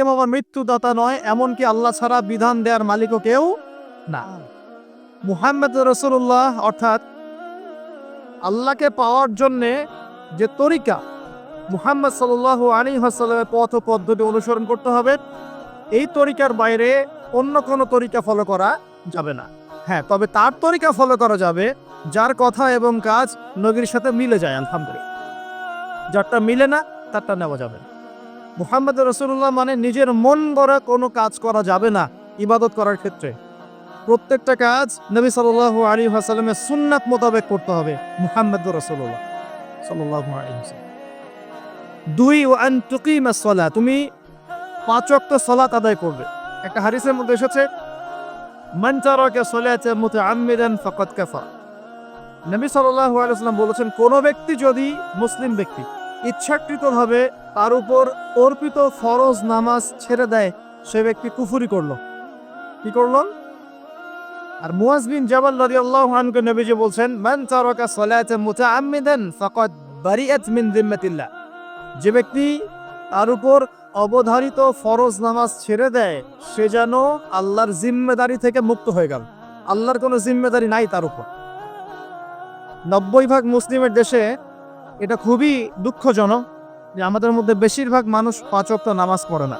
এবং আমার মৃত্যুদাতা নয়, এমনকি আল্লাহ ছাড়া বিধান দেওয়ার মালিকও কেউ না। মুহাম্মদ রসুল্লাহ অর্থাৎ আল্লাহকে পাওয়ার জন্যে যে তরিকা মুহাম্মদ সাল্লাহ আলী হাসাল্লামের পথ পদ্ধতি অনুসরণ করতে হবে, এই তরিকার বাইরে অন্য কোনো তরিকা ফলো করা যাবে না। হ্যাঁ তবে তার তরিকা ফলো করা যাবে, যার কথা এবং কাজ নবীর সাথে মিলে যায়, আলহামদুলিল্লাহ। যারটা মিলে না, তারটা নেওয়া যাবে না। মুহাম্মদ রসুল্লাহ মানে নিজের মন গড়া কোনো কাজ করা যাবে না ইবাদত করার ক্ষেত্রে। প্রত্যেকটা কাজ নবী সাল আলী হাসালামের সুন্নাত মোতাবেক করতে হবে মুহাম্মদ রসুল্লাহ সাল্লাহ দুই ও আন তুকিমা সলা, তুমি পাঁচ সলাত আদায় করবে। একটা হারিসের মধ্যে এসেছে তারাকা সলাতা মুতাআম্মিদান ফাকাদ কাফা নবী সাল্লাল্লাহু আলাইহি ওয়াসাল্লাম বলেছেন, কোন ব্যক্তি যদি মুসলিম ব্যক্তি ইচ্ছাকৃতভাবে তার উপর অর্পিত ফরজ নামাজ ছেড়ে দেয় সে ব্যক্তি কুফরি করল। কি করল? আর মুয়াজ বিন জাবাল রাদিয়াল্লাহু আনহু নবীজি বলছেন, মান তারাকা সলাতা মুতাআম্মিদান ফাকাদ মিন যে ব্যক্তি তার উপর অবধারিত ফরজ নামাজ ছেড়ে দেয়, সে যেন আল্লাহর জিম্মেদারি থেকে মুক্ত হয়ে গেল। আল্লাহর কোনো জিম্মেদারি নাই তার উপর। নব্বই ভাগ মুসলিমের দেশে এটা খুবই দুঃখজনক যে আমাদের মধ্যে বেশিরভাগ মানুষ পাঁচ ওয়াক্ত নামাজ পড়ে না।